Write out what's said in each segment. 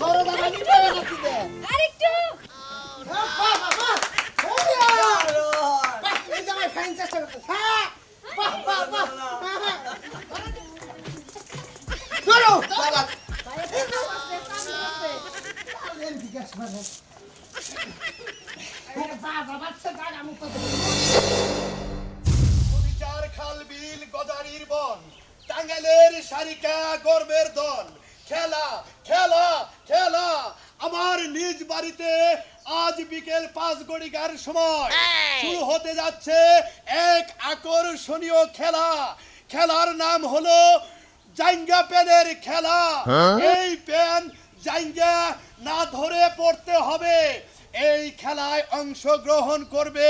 তোর দাদা নিবে না কি আরেকটু বাবা বাবা ওয়া বাহ টাঙ্গাইলের সারিকা গর্বের দল। খেলা খেলা খেলা। আমার নিজ বাড়িতে আজ বিকেল পাঁচ গড়িকার সময় শুরু হতে যাচ্ছে এক আকর্ষণীয় খেলা। খেলার নাম হলো জাইঙ্গা পেনের খেলা। এই পেন জাইঙ্গা না ধরে পড়তে হবে। এই খেলায় অংশগ্রহণ করবে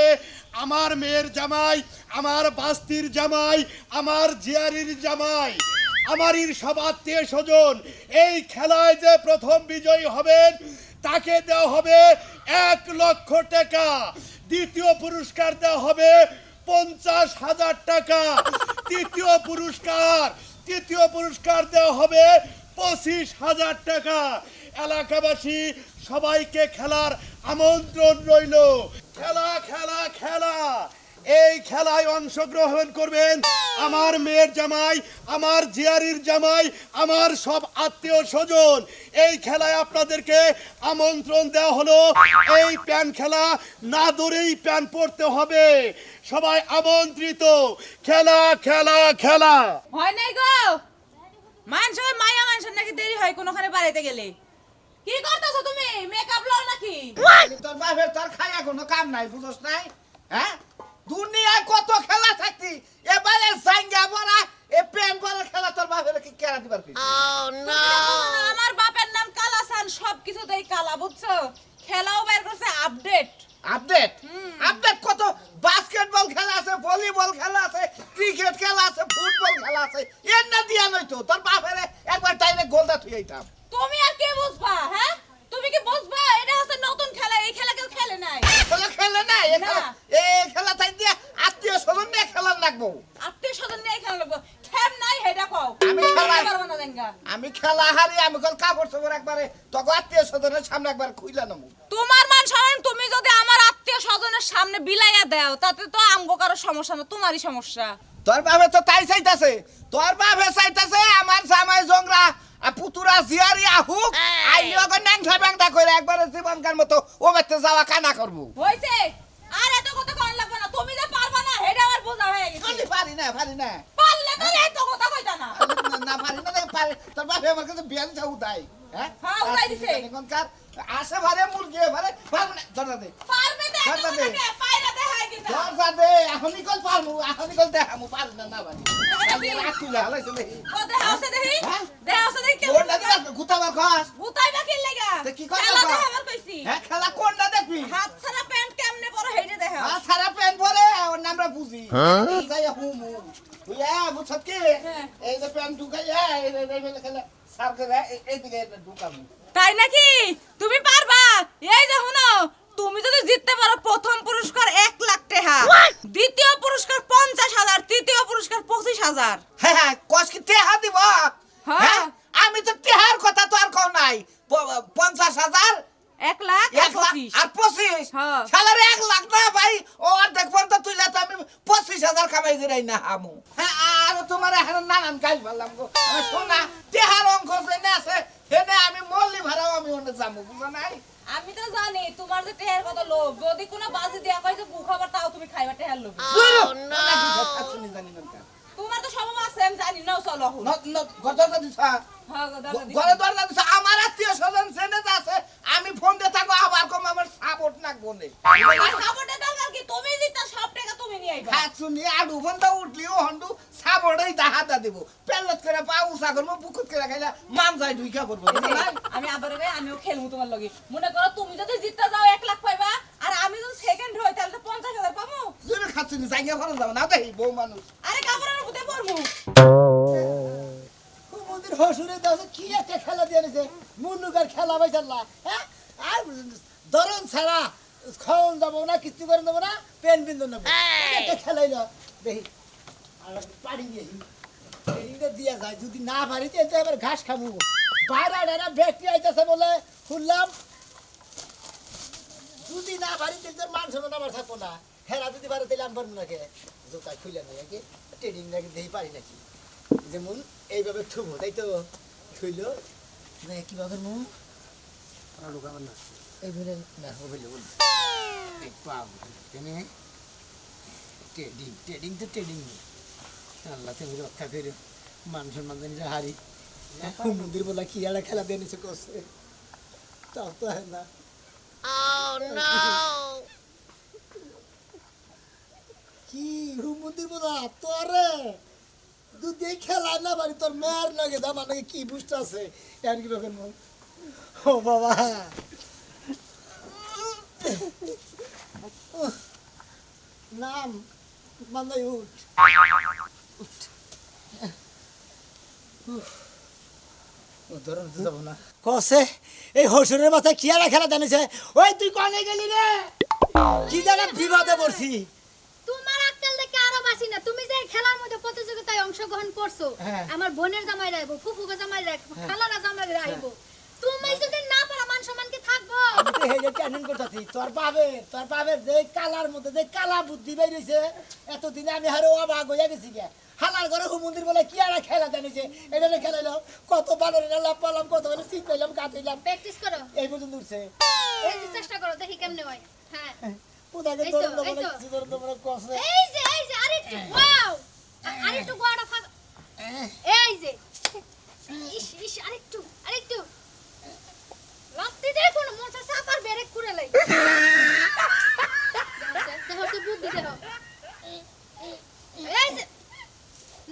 আমার মেয়ের জামাই আমার বাস্তির জামাই আমার জিয়ারির জামাই। আমারই সব আত্মীয় স্বজন, এই খেলায় যে প্রথম বিজয়ী হবেন, তাকে দেওয়া হবে এক লক্ষ টাকা। দ্বিতীয় পুরস্কার দেওয়া হবে পঞ্চাশ হাজার টাকা। তৃতীয় পুরস্কার তৃতীয় পুরস্কার দেওয়া হবে পঁচিশ হাজার টাকা। এলাকাবাসী, সবাইকে খেলার আমন্ত্রণ রইল। খেলা খেলা খেলা। এই খেলায় অংশগ্রহণ করবেন আমার মেয়ের জামাই আমার জিয়ারির জামাই আমার সব আত্মীয় স্বজন। এই খেলায় আপনাদেরকে আমন্ত্রণ দেওয়া হলো। এই প্যান খেলা না দৌড়েই প্যান পড়তে হবে। সবাই আমন্ত্রিত। খেলা খেলা খেলা। হয় নাই গো। মানুষ মায়া মানুষের নাকি দেরি হয় কোনোখানে বাড়িতে গেলে। কি করতেছো তুমি? মেকআপ লাও নাকি? তোর বাপের তোর খাইয়া কোনো কাম নাই বুঝছ নাই? হ্যাঁ? দুনিয়ায় কত খেলা থাকি এবারে জাঙ্গা বড়া এ পেন বড়া খেলা তোর বাপের কি কেরা দিবার কি আমার বাপের নাম কালাসান সব কিছুতেই কালা বুঝছ? খেলাও বের করছে আপডেট। আপডেট? আপডেট কত বাস্কেটবল খেলা আছে ভলিবল খেলা আছে ক্রিকেট খেলা আছে ফুটবল খেলা আছে এর না দিয়া নই তো তোর বাপের একবার টাইমে গোলটা থুই আইতাম তুমি আর কে বুঝবা হ্যাঁ তুমি কি বুঝবা এটা হচ্ছে নতুন খেলা এই খেলা কেউ খেলে নাই খেলা খেলে না এ খেলা না। এ খেলা তাই দিয়া আত্মীয় স্বজন নিয়ে খেলা লাগবো আত্মীয় স্বজন নিয়ে খেলা লাগবো খেম নাই হেডা কও আমি খেলাই- পারব না দেঙ্গা আমি খেলা হারি আমি কল কাপড় চোপড় একবারে তখন আত্মীয় স্বজনের সামনে একবার খুইলা তোমার মান সম্মান তুমি যদি আমার আত্মীয় স্বজনের সামনে বিলাইয়া দাও তাতে তো আমগো কারও সমস্যা না তোমারই সমস্যা। তোর বাপে তো তাই চাইতাছে। তোর বাপে চাইতাছে আমার জামাই জংরা আর পুতুরা জিয়ারি আইলি একবারে জীবনকার মতো ও যাওয়া কানা করব। হইছে? আর এত কথা কোন লাগবে না তুমি যে পারবা না হেডা আমার বোঝা হয়ে গেছে। আমি পারি না পারি না। পারলে তো এত কথা কইতা না। না, পারি না পারি তোর বাপে আমার কাছে বিয়া দিতে উঠাই হ্যাঁ? হ্যাঁ, আসে ভারে মুরগি ভারে পারব না। দরজা দে। পারবে না পারবে কথা না। কে পাইরা দেখাই দিতা দরজা দে এখনই কল পারব এখনই কল দেখামু পারি না না পারি পারবি। রাখিলে হলাইছে দেখি ও দেখি। হ্যাঁ? দেখি খাস কি লাগা। তা কি কথা খেলা কও? দেখাবার কইছি। হ্যাঁ খেলা কোনটা দেখবি? হাত ছাড়া প্যান্ট কেমনে পরো হেডে দেখা আর সারা প্যান পরে ওর নামটা বুঝি। এই যাই হুম হুম। বুঝা বুঝছত কি হ্যাঁ। এই যে প্যান ঢুকাইয়া এই যে এই যে খেলা সার করে এই- এইদিকে ঢুকাবো তাই নাকি তুমি পারবা এই যে শুনো তুমি যদি জিততে পারো প্রথম পুরস্কার এক লাখ টাকা দ্বিতীয় পুরস্কার পঞ্চাশ হাজার তৃতীয় পুরস্কার পঁচিশ হাজার হ্যাঁ হ্যাঁ কস কি টেহা দিব হ্যাঁ। হ্যাঁ আমি তো টেহার কথা তো আর কও নাই প- পঞ্চাশ হাজার এক লাখ আর এক লাখ পঁচিশ আর পঁচিশ হ্যাঁ। সালার এক লাখ না ভাই ও আর দেখবেন তো তুইলে তো আমি পঁচিশ হাজার কামাই করে না হামু হ্যাঁ আর তোমার এখন নানান গো। শোনা টেহার অঙ্ক যেনে আছে। সেনে আমি মল্লি ভাড়াও আমি ওনে যাব বুঝো নাই? আমি তো জানি তোমার যে টেহার কত লোভ। যদি কোনো বাজি দেয়া কয় যে বুক খাবার তাও তুমি খাইবা টেহার লোভ। জানি না তোমার তো স্বভাব আছে আমি জানি। চলো। ন- ন- গদরটা দিছা? হ্যাঁ? গো, দাদা দিছি। ঘরে দরজা দিছা? আমার আত্মীয় স্বজন সেনে আছে আমি ফোন দিয়ে থাকব আবার কম আমার সাপোর্ট নাকবো নে। আমার দরকার কি? তুমি দিতা সব টাকা তুমি নিয়ে আইবা। হাত শুনি আডু বন্ধ উঠলি ও হন্ডু সাপোর্টই দাহাতা দিব পেল্লত করে পা উষা করব বুকুত করে খাইলা যায় ঢুইকা করব আমি আবার রে আমিও খেলব তোমার লগে। মনে করো তুমি যদি জিততে যাও এক লাখ পাইবা আর আমি যদি সেকেন্ড হই তাহলে তো পঞ্চাশ হাজার পাবো। খাচ্ছি জায়গা ভালো যাব না দেখি বউ মানুষ। তাহলে এবার ঘাস খাব। বাইরে ডানা ব্যক্তি আইতেছে বলে শুনলাম যদি না তোর মান সম্মান আমার থাকব না। হেরা যদি আমি পারব নাকি? জোতা খুলে নেই নাকি? ট্রেনিং নাকি দেখি পারি নাকি? যেমন এইভাবে থুবো তাই তো? থুইল কীভাবে মু এইভাবে না হইলে বল এই পাব কেনে ট্রেডিং ট্রেডিং তো ট্রেডিং আল্লাহ তুমি রক্ষা করো মান সম্মান জানি হারি। মন্দির বলা কি একটা খেলা দিয়ে নিচে করছে তাও তো হয় না কি হুম মন্দির বলা তোরে দুধ খেলা না বাড়ি তোর মেয়ের লাগে কি বুঝতে আছে এর কি রকম ও বাবা নাম মান্দাই উঠ উঠ। উহ, ও ধরুন তো যাব না কসে এই হসুরের মাথায় কি খেলা জানিছে? ওই তুই কনে গেলি রে? কি জানা বিবাদে পড়ছি। তোমার আক্কেল দেখে আরও বাসি না। তুমি যে খেলার মধ্যে প্রতিযোগিতায় অংশগ্রহণ করছ হ্যাঁ। আমার বোনের জামাই রাখব ফুফুকে জামাই রাখব খালারা জামাই রাখব তুমি যদি তোর পাবে তোর পাবে যে কালার মধ্যে যে কালা বুদ্ধি বেরিয়েছে এতদিনে আমি হারে অবাক গেছি গে। হালার ঘরে হুমন্দির বলে কি আর খেলা জানিছে? এটা খেলাইলাম কত বানর লাভ পালাম কত বলে শীত পাইলাম কাটাইলাম প্র্যাকটিস করো। এই পর্যন্ত উঠছে। এই যে চেষ্টা করো দেখি কেমনে হয়। হ্যাঁ। কোথাকে তোর এই কিছু তোর তোমরা কষে এই যে এই যে আরেকটু ওয়াও আরেকটু গোয়াটা ফাঁক। এই যে। ইস ইস আরেকটু আরেকটু। লাত্তি দেখুন মোচা সাপার বেরেক করে লাই। দেখো সে বুদ্ধি দেখো এই যে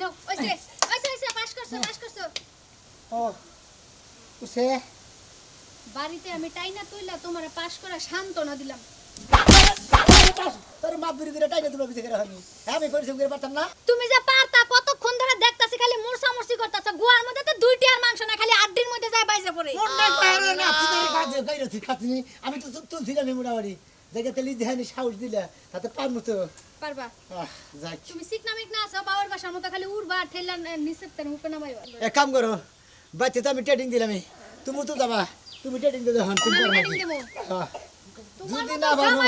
নো ওইসে ওইসে ওইসে পাস করছ পাস করছ। ও উঠছে বাড়িতে আমি টাইনা তুইলা তোমার পাস করা সান্ত্বনা দিলাম। তোর বিছে করে আমি পরিশ্রম করে পারতাম না। তুমি যে মুরসি করতাছ গুয়ার মধ্যে তো দুইটি আর মাংস না খালি আড্ডির মধ্যে যায় বাইজে পড়ে। আমি তো তুলছিলাম মোটামুটি। দেখে তেলি দেহানি সাহস দিলে তাতে পারব তো। পারবা। আহ, যাক। তুমি সিকনা না আছো বাবার বাসার মতো খালি উড়বা ঠেলা নিচে তার মুখে নামাইবা এক কাম করো বাচ্চা তো আমি ট্রেডিং দিলাম তুমি তো যাবা তুমি ট্রেডিং দিলে হন তুমি আমার যদি না পারব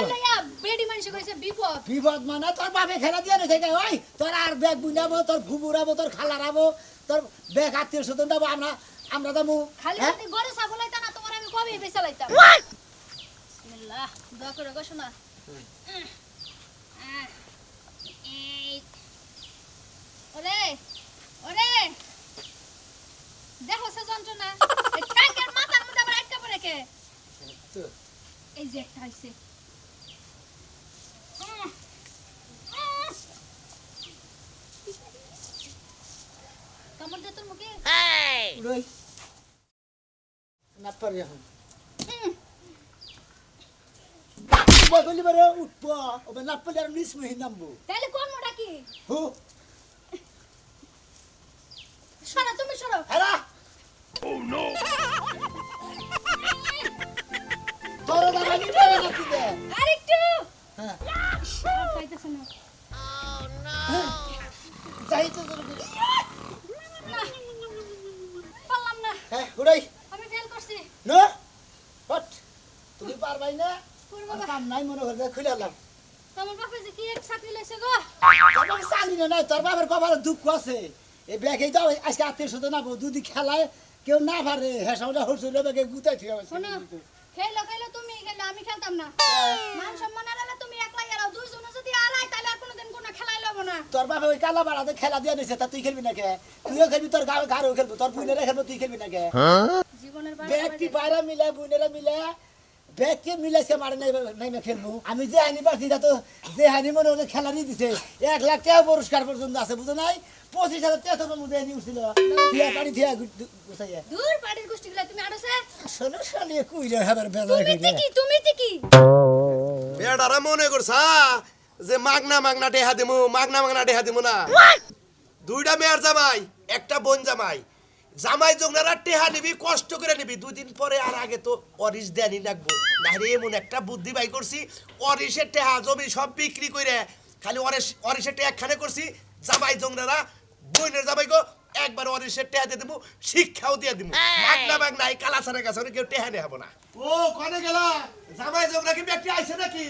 বেডি মানুষ কইছে বিপদ। বিপদ মানে তোর বাপে খেলা দিয়ে রয়েছে গে, ওই তোর আর ব্যাগ বুঝাবো তোর ফুবুরাবো তোর খালারাবো তোর ব্যাগ আত্মীয় স্বজন যাব আমরা আমরা যাব। খালি হ্যাঁ? যদি গরু ছাগল হইতা না তোমার আমি কবে বেচা লাইতাম? বিসমিল্লাহ দোয়া করে গো শোনা। ওরে ওরে। দেখো সে যন্ত্রণা। এই ট্যাঙ্কের মাথার মধ্যে আবার আটকা পড়ে কে? এই যে একটা বারে উঠবো। ওবে না পারলে আর নিস মহি নামবো। তাহলে কোন মোটা কি? হু। সরো তুমি সরো। হেরা! আর পাইতেছে না তুমি পারবাই না? করব। কাম নাই মনে করে খুলে আলাম তোমার বাপে যে কি এক চাকরি লইছে গো? বাবা চাকরি না নাই তোর বাবার কপালে দুঃখ আছে। এই ব্যাগে দাও আজকে আত্মীয় স্বজন না যদি খেলায় কেউ না পারে হ্যাঁ সামনে হরসুল ব্যাগে গুতাই ঠিক আছে খেলো খেলো তুমি খেলো আমি খেলতাম না। মান সম্মান আড়ালে তুমি একলাই এরাও দুইজনে যদি আলাই তাহলে আর কোনোদিন কোনো খেলাই লব না। তোর বাবা ওই কালা বাড়াতে খেলা দিয়ে নিছে তা তুই খেলবি না কে তুইও খেলবি তোর গাঁও গাড়িও খেলব তোর বুনেরা খেলবি তুই খেলবি না কে জীবনের বাড়ি ব্যক্তি বাইরে মিলে বুনেরা মিলে ব্যক্তি মিলে সে মারে নাই নাই না খেলব। আমি যে পারছি তা তো যে হানি মনে হচ্ছে খেলা দিয়ে দিছে। এক লাখ টাকা পুরস্কার পর্যন্ত আছে বুঝো নাই? পঁচিশ হাজার টাকা তোর মধ্যে হানি উঠছিল। থিয়া পানি থিয়া গুছাইয়া দূর পাড়ির গোষ্ঠী গুলা তুমি আড়ছে শোনো কুইলে হাবার বেলা তুমি ঠিকই তুমি ঠিকই। বেড়ারা মনে করছা যে মাগনা মাগনা টেহা দিমু মাগনা মাগনা টেহা দিমু না। দুইটা মেয়ের জামাই একটা বোন জামাই। জামাই জোগনারা টেহা নিবি কষ্ট করে নিবি। দুদিন পরে আর আগে তো অরিস দেয়ানি লাগবো। নাহলে এমন একটা বুদ্ধি বাই করছি অরিসের টেহা জমি সব বিক্রি করে খালি অরিস অরিসের টেহা খানে করছি জামাই জোগনারা বোনের জামাই গো একবার ওর সে টেহা দিয়ে দেবো শিক্ষাও দিয়ে দিব। মাগনা মাগনা এই কালাসারের কাছে কেউ টেহা নেই হব না। ও কনে গেলা? জামাই যোগ কি ব্যক্তি আইছে নাকি?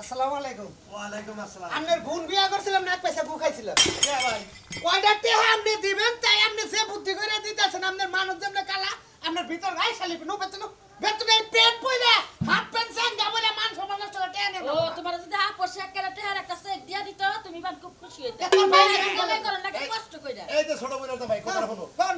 আসসালামু আলাইকুম। ওয়ালাইকুম আসসালাম। আপনার বোন বিয়া করছিলাম না এক পয়সা গু খাইছিলাম। কে ভাই কয়টা টেহা আপনি দিবেন তাই আপনি সে বুদ্ধি করে দিতেছেন আপনার মানুষ যেমন কালা আপনার ভিতর গাই শালি নো। বেতন বেতন এই পেন পইরা হাফ পেন সাঙ্গা বলে মান সমান নষ্ট টেহা নেব। ও তোমার যদি হাফ পোশাক কেন টেহার একটা সেট দিয়া দিত তুমি বান খুব খুশি হইতে। বাইরে কষ্ট কইরা। এই যে ছোট বোনের ভাই কথা শোনো। কোন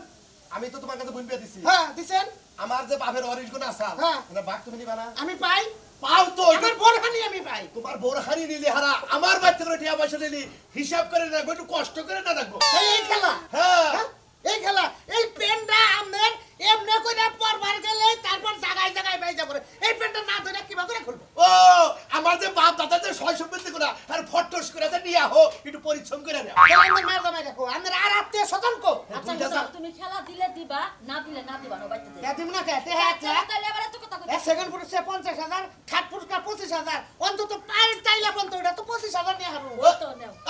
আমি তো তোমার কাছে বুন পেয়ে দিছি। হ্যাঁ দিছেন। আমার যে বাপের অরিশ গুণ আসাল হ্যাঁ। বাঘ তুমি নিবা না? আমি পাই। পাও তো। আমার বোরখানি আমি পাই। তোমার বোর হারি নিলি হারা আমার করে টিয়া পয়সা নিলি হিসাব করে রাখব একটু কষ্ট করে না রাখব এই এই খেলা হ্যাঁ। হ্যাঁ? এই খেলা এই পেনটা আপনার এমনি করে পরবার গেলে তারপর জায়গায় জায়গায় বাইজা করে। এই পেনটা না ধরে কিবা করে খুলবো? ও আমার যে বাপ দাদা যে ছয় সম্পত্তি করা আর ফটস করে যে নিয়ে আহো একটু পরিশ্রম করে নেও। তাহলে আমাদের মায়ের জামাই রাখো আমাদের আর আত্মীয় স্বজন কো? আচ্ছা তুমি খেলা দিলে দিবা না দিলে না দিবা না বাইতে কে দিম না কে তে হ্যাঁ আচ্ছা তাহলে আবার এত কথা এক সেকেন্ড পুরস্কার পঞ্চাশ হাজার থার্ড পুরস্কার পঁচিশ হাজার। অন্তত পায়ের চাইলে পর্যন্ত ওটা তো পঁচিশ হাজার নিয়ে হারবো।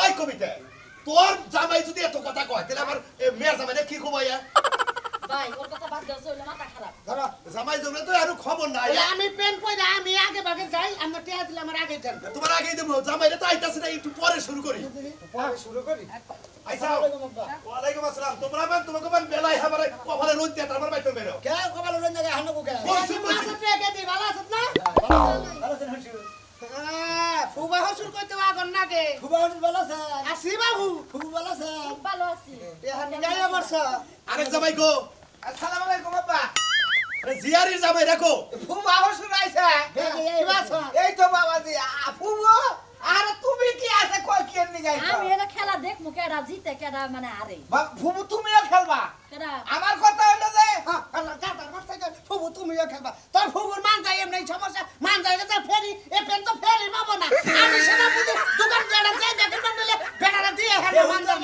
এই কবিতা তোর জামাই যদি এত কথা কয় তাহলে আমার মেয়ের জামাই কি খবর ভাই ওর কথা বাদ দাও হইল মাথা খারাপ। ধরো জামাই জমলে তো আর খবর নাই আমি পেন পয়দা আমি আগে ভাগে যাই আমরা টেহা দিলে আমার আগে যান। তোমার আগেই দেবো জামাইরে তো আইতাছে না একটু পরে শুরু করি। পরে শুরু করি। ওয়ালাইকুম আসসালাম। তোমরা বান তোমাকে বান বেলাই হামারে কপালে রোদ দিয়ে তারপর বাইতে বেরো কে কপাল রঞ্জা গে হানো কে বলছি, বলছি। মাসে দি ভালো আছিস না? হ্যাঁ, ফুবা হসুর কইতে আগন না গে ফুবা হসুর ভালো আছে আসি বাবু। ফুবু ভালো আছে ভালো আছি। টেহা নিগাই বর্ষ আরেক জামাই গো। আসসালামু আলাইকুম আব্বা। আরে জিয়ারির জামাই রাখো ফুবু আবার শুনাইছে এই তো বাবাজি ফুবু। আরে তুমি কি আছে কই কি নি যাইছো আমি এনে খেলা দেখমু কেডা জিতে কেডা মানে আরে বা- ফুবু তুমিও খেলবা কেডা আমার কথা হইল যে হ্যাঁ, কাটার থেকে ফুবু তুমিও খেলবা তোর ফুবুর মান যাই এমনি সমস্যা মান যাই তো ফেরি এ পেন তো ফেরি পাবো না আমি সেটা বুঝি দোকান বেড়া যাই দেখেন বান্ডলে বেড়াটা দিয়ে হ্যাঁ মান যাই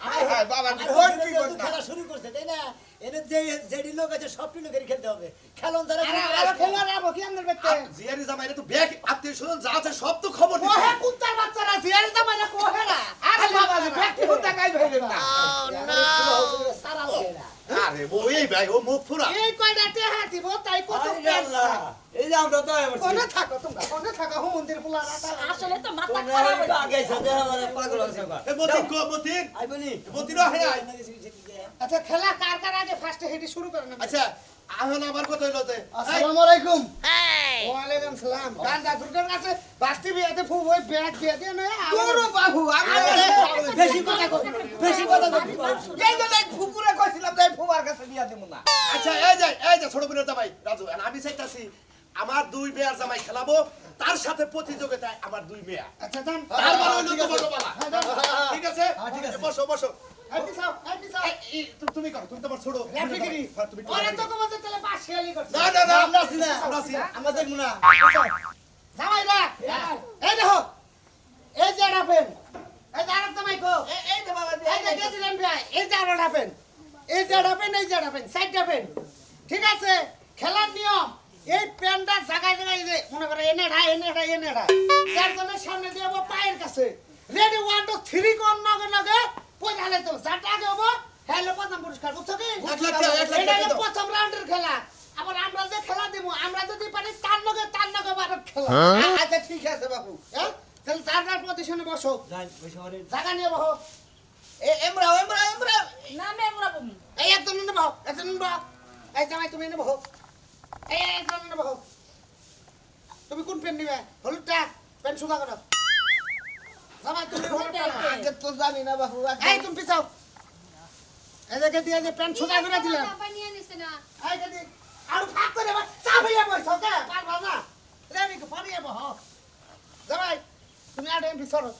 হায় হায় কই কি খেলা শুরু করছে তাই না এনে যে যেটি লোক আছে সবটি লোকের খেলতে হবে। খেলন তারা আরে আরে খেলোয়াড় আবো কি আমাদের বেতে জিয়ারি জামাইরে তো ব্যাগ আত্মীয় স্বজন যা আছে সব তো খবর দিছে। কোহে কুত্তার বাচ্চারা জিয়ারে জামাইরা কোহেরা আরে গাই ভাইলেন না? সারা লোকেরা আরে ও ভাই ও মুখ ফুরা। এই কয়টা টেহা দিব তাই কত আল্লাহ, এই যে আমরা তো কোনে থাকো তোমরা কোনে থাকো? হো মন্দির পোলা আসলে তো মাথা খারাপ হইছে। আগে সাথে আমার পাগল আছে এ মতিন কো মতিন। আই বলি। মতিন আই আচ্ছা খেলা কার কার আগে ফার্স্ট হেডি শুরু করেন আচ্ছা এখন আমার কথা হইল যে আসসালামু আলাইকুম। ওয়ালাইকুম সালাম। গান্দা দুর্গার কাছে? বাস্তি বিয়াতে ফুব ওই ব্যাগ দিয়ে দিয়ে না পুরো বাবু আমি বেশি কথা কই বেশি কথা কই এই জন্য এই ফুপুরে কইছিলাম যে ফুবার কাছে দিয়া দিব না। আচ্ছা এই যে এই যে ছোট বোনের জামাই রাজু আমি চাইতাছি আমার দুই মেয়ের জামাই খেলাবো তার সাথে প্রতিযোগিতায় আমার দুই মেয়া। আচ্ছা তার মানে হইল তোমাকে ঠিক আছে। ঠিক আছে। বসো বসো। এই পিছাও এই এই, এই, তু- তুমি করো তুমি তোমার ছোট। হ্যাঁ, তুমি ওরে তো কমাতে তাহলে পাশিয়ালি করছে না না না। আমরা আছি না আমরা আছি। আমরা দেখব না জামাই দা এই দেখো। এই যে রাখবেন এই যে আরেকটা মাইকো এই- এই যে বাবাজি এই যে দিয়ে ভাই এই যে আরও রাখবেন এই যে রাখবেন এই যে রাখবেন সাইড রাখবেন ঠিক আছে? খেলার নিয়ম। এই প্যানটা জায়গায় জায়গায় যে মনে করে এনে ঢাই এনে ঢাই এনে ঢাই। চারজনের সামনে দিয়ে পায়ের কাছে। রেডি ওয়ান টু থ্রি কোন নগে নগে। পয়সা হালে তো যাটা আগে হব হ্যালো প্রথম পুরস্কার বুঝছ কি? টাকা, এটা টাকা হলো। প্রথম রাউন্ডের খেলা। আবার আমরা যে খেলা দিব আমরা যদি পারি তার নগে তার নগে বারো খেলা। আচ্ছা ঠিক আছে বাবু হ্যাঁ? তাহলে চার চার পজিশনে বসো জায়গা নিয়ে বসো। এ এমরাও এমরাও এমরাও। না মে মুরা বমি এই একজন নেব একজন নেব এই জামাই তুমি নেব এই এই একজন নেব তুমি কোন পেন নিবে? হলুদটা পেন সুদা করো। আগে তো জানি না বাবু এই তুমি পিছাও। এদিকে দিয়ে যে পেন সুদা করে দিলাম বাবা নিয়ে নিছে না। এই যদি আর ফাক করে বা চাপিয়ে বসো কে পারবা না। রেমি পারিয়ে বহ জামাই তুমি আড়ে পিছরো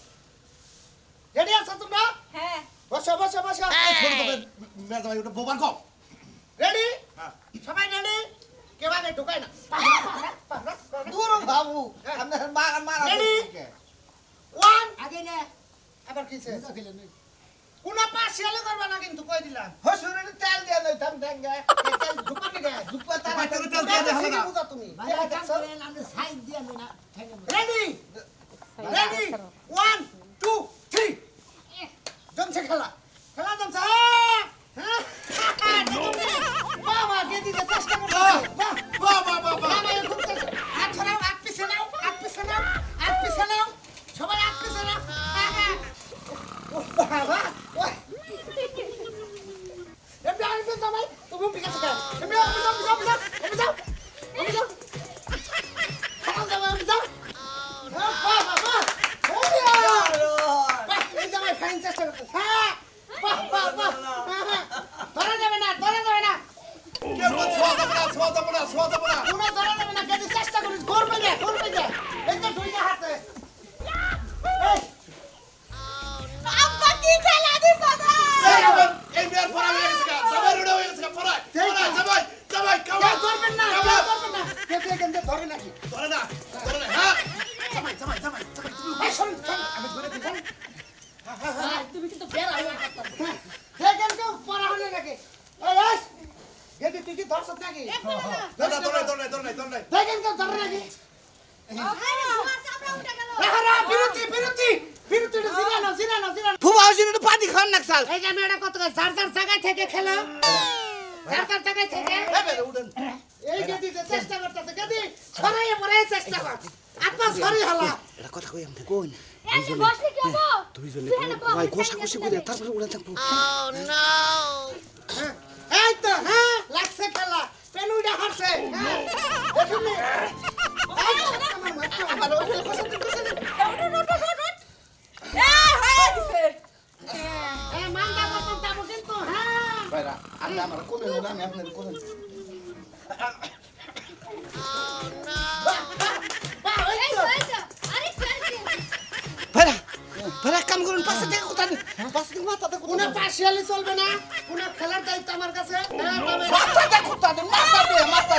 রেডি আছো তোমরা? হ্যাঁ। বসো বসো বসো। ছোট তোদের মেয়ের জামাই ওটা বোবার কম। রেডি? হ্যাঁ। সবাই রেডি? কেউ আগে ঢুকায় না। দূর বাবু। আপনার মারা? ওয়ান আগে না। আবার কিছে কোন পার্সিয়ালে করবা না কিন্তু কই দিলাম? হসুরের তেল দিয়া নই থাম দেঙ্গা তেল ধুপা কে গায় ধুপা তার তেল তেল দিয়া দেখা না। বুঝা তুমি। আমি সাইড দিয়া নই না খেলা। খেলা হ্যাঁ? কেন ধরে নাকি। ধরে না হ্যাঁ জামাই জামাই জামাই জামাই তুমি এই শুনুন আমি ধরে দিই ভাই, তুমি কিন্তু বেড়া হয়ে গেছো। দেখেন কেউ পড়া হলে নাকি এই রাস গেদি তুই কি ধরছত নাকি দাদা ধরে ধরে ধরে ধরে দেখেন কেউ ধরে নাকি আরে তোমার চাপড়া উঠে গেল রাহারা বিরতি বিরতি বিরতি জিরানো জিরানো জিরানো ফুবা হইছিল পানি খান নাকসাল এই যে মেয়েটা কত যার যার জায়গায় থেকে খেলো যার যার জায়গায় থেকে এই গেদি যে চেষ্টা করতেছে গেদি ছড়াইয়ে পড়ে চেষ্টা কর আত্মা ছড়ি হলা এটা কথা কই আমি কোন এই যে বসলি কি হব দুইজনে তুই এনে কম, ভাই এই ঘষাঘষি করে তারপরে উড়ে থাকব এই তো হ্যাঁ লাগছে খেলা পেনুইটা হারছে হ্যাঁ দেখুন নি? এই, আমার মাথা, আমার ওই বসাতে, বসাতে। এই হয়ে গেছে এই, মান্দা মতন যাব কিন্তু, হ্যাঁ। ভাইরা আপনি আমার কোলে লোক আমি আপনার কোলে বাহ, বাহ, বাহ, ওই ভাইরা কাম করুন পাশে থেকে কোথায় থেকে মাথাতে কোনো পার্সিয়ালি চলবে না। কোনো খেলার দায়িত্ব আমার কাছে। হ্যাঁ, মাথাতে মাথা দিয়ে মাথা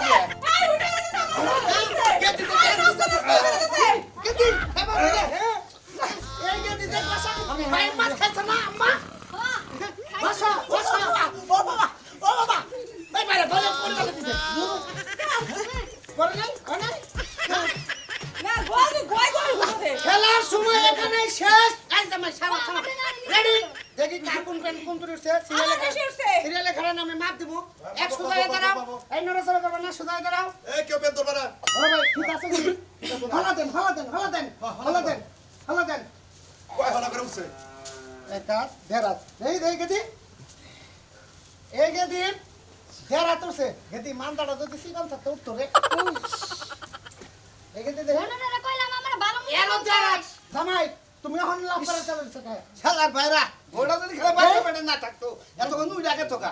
লাভ করে চালাচ্ছ কে শালার ভাইরা ওটা যদি খেলা বাইরে পেটে না থাকতো এতক্ষণ উড়ে আগে তোকা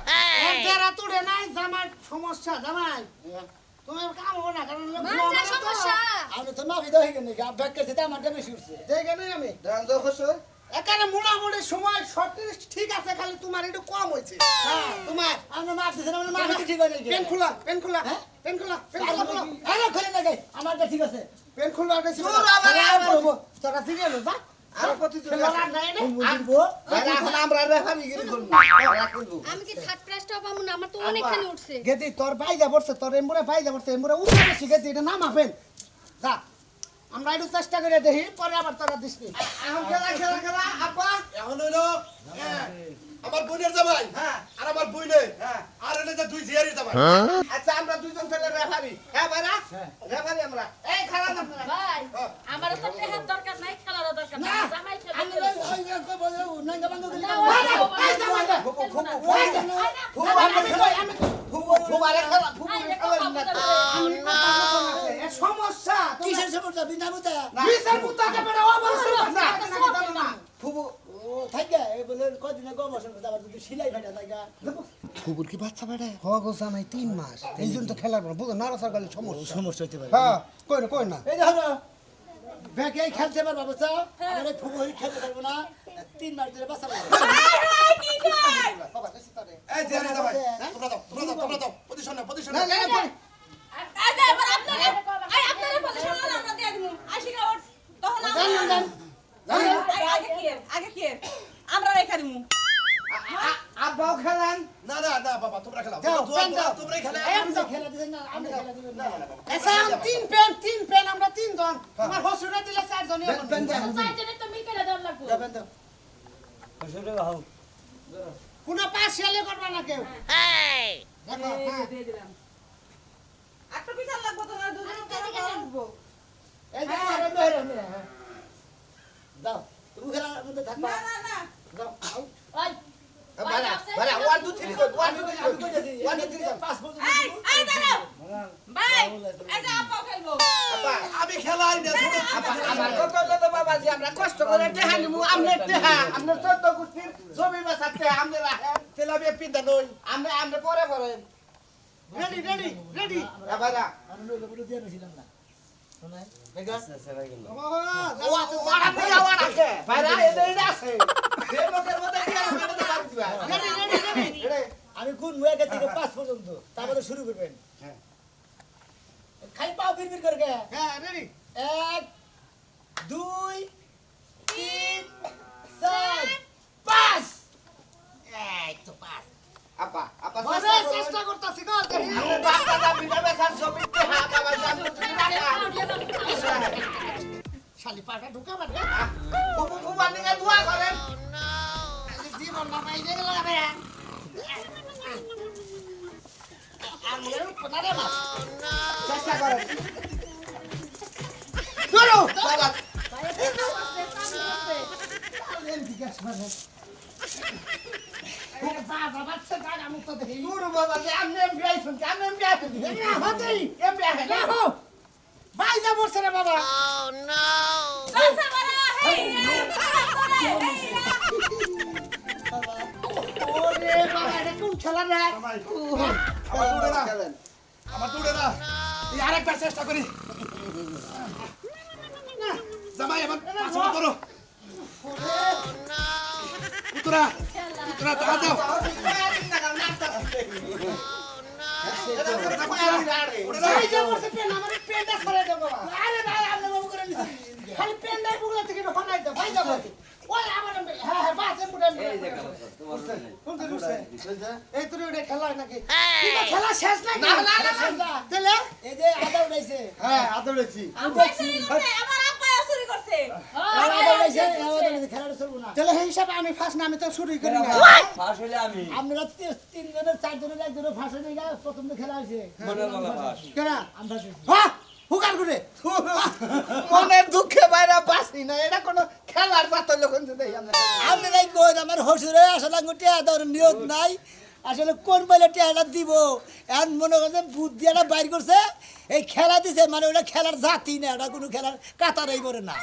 একদারা তুড়ে নাই জামাই সমস্যা জামাই। তুমি কাম হবে না কারণ লোক মানছে বুয়া মানুষ তো। সমস্যা। আমি তো না বিদায় হয়ে ব্যাগ কেছে আমার আমি। এখানে মোটামুটি সময় ঠিক আছে খালি তোমার একটু কম হয়েছে। হ্যাঁ তোমার। আমি মাপ দিছি না মাপ ঠিক হয়ে পেন খোলা পেন খোলা পেন খোলা পেন খোলা বলো। আরে খুলে। না গাই আমারটা ঠিক আছে। পেন খোলা আবার তোরা সিরিয়াল যা। আর প্রতি লড়ার নাই না। ভাইরা এখন আমরা রেফারি গিরি করব। রাখব আমি কি থার্ড প্রাইজটাও পাবো না? আমার তো অনেকখানি উঠছে। গেদি তোর বাইজা পড়ছে তোর এমবুরে বাইজা পড়ছে এমবুরে উঠে বেশি গেদি এটা নাম আফেন যা আমরা একটু চেষ্টা করে দেখি পরে আবার তোরা দিস এখন খেলা খেলা খেলা আপা এখন হইল আমার বোনের জামাই হ্যাঁ। আর আমার বোনের হ্যাঁ। আর হইল যে দুই জিয়ারি জামাই আচ্ছা আমরা দুইজন ছেলে রেফারি হ্যাঁ ভাইরা রেফারি আমরা এই খেলা না ভাই, আমারও তো টেহার দরকার নাই, খেলারও দরকার নাই। জামাই খেলবে, আমি। ওই- কই বলে, নাঙ্গা বাঙ্গা করে না, আরে, না, এই জামাই ফুবু ওই যে, ফুবু আমরা খেলা ফুবু ফুবারে খেলা ফুবু আই, দেখো, খেলা না। আমি না। সমস্যা কিসের সমস্যা বিনা বুতা বিসের বুতা কে বড় অবস্থা না ফুবু ও থাইগা এই বলে কদিন অবসর করতে আবার যদি সিলাই ফাটা থাইগা ফুবুর কি বাচ্চা বেড়ে? হ গো জামাই তিন মাস। এই জন্য তো খেলার বুঝো নাড়াচার গেলে সমস্যা। সমস্যা হতে পারে। হ্যাঁ কই না কই না। এই দেখো ব্যাকে খেলতে পারবা বাচ্চা। আমরা ফুবু হই খেলতে পারব না। তিন মাস ধরে বাঁচা লাগবে বাবা কাছে তারে এই জিয়ারি জামাই তোমরা দাও তোমরা দাও তোমরা দাও। পজিশন নাও পজিশন না না না এই এবার আপনারা আপনারা পজিশন আমরা দিয়ে দিমু আশিকা ওঠ তখন আমরা আগে- কি? আমরা রেখে দিমু আব্বাও খেলান? না না না বাবা তোমরা খেলাও। দাও, তোমরা- পেন দাও। তোমরাই খেলে। খেলা দিবেন না আমি খেলা দিবেন না। এসা তিন পেন তিন পেন আমরা তিন জন আমার হসুরা দিলে চার জন কোন করবা না কেউ। দেখো হ্যাঁ। দিয়ে দিলাম। একটা পিছাল লাগবো তোমরা না না না। যাও। আউট ওই বাড়া বাড়া 1 2 3 কর 1 2 3 কর 1 2 3 কর পাস বল এই আমরা পরে পরে। রেডি রেডি রেডি বাবা আমি দিয়ে নিছিলাম না। আমি কোন একের থেকে পাঁচ পর্যন্ত তারপরে শুরু করবেন খালি পাও বিড়বিড় করে এক দুই তিন চার পাঁচ এই তো পাঁচ আপা আপা চেষ্টা করতাছি গো দেখি বেচার বাবা জান তুমি রাখা শালি পাটা ঢুকা বাটে বুবু বুবা নিয়ে দোয়া করেন জীবন না পাই গেল রে আঙুলের কোনারে মাছ চেষ্টা করেন ধরো বাবা বাবা বাচ্চা গাড়া আরেকবার চেষ্টা করি জামাই আমার করো উতরা উতরা তা দাও। খালি পেনটাই বুগলা থেকে হনাই দাও ভাই যা বলছে ওই আমার হ্যাঁ হ্যাঁ বাস এম বুড়া এই যে কোনটা উঠছে এই তুই ওটা খেলা নাকি খেলা শেষ নাকি? না, না, না, না। তাহলে? এই যে আদা উঠাইছে হ্যাঁ। আদা উঠাইছে আদা উঠাইছে খেলাটা চলবো না তাহলে সেই হিসাবে আমি ফার্স্ট না। আমি তো শুরুই করি না। ফাঁস হইলে আমি। আপনারা তি- তিনজনের চারজনের একজনের ফাঁসে গা প্রথম তো খেলা হয়েছে। ফাঁস কেনা আমরা ফাঁস। হ্যাঁ হুকার করে মনের দুঃখে বাইরে বাসি না এটা কোনো খেলার লোকন যদি আমরা। আমার হসুরে আসলে নিয়ত নাই। আসলে কোন বাইলে টেহাটা দিব? এখন মনে করছে বুদ্ধি একটা বাইর করছে, এই খেলা দিছে মানে ওটা খেলার জাতি না ওটা কোনো খেলার কাতারাই করে না।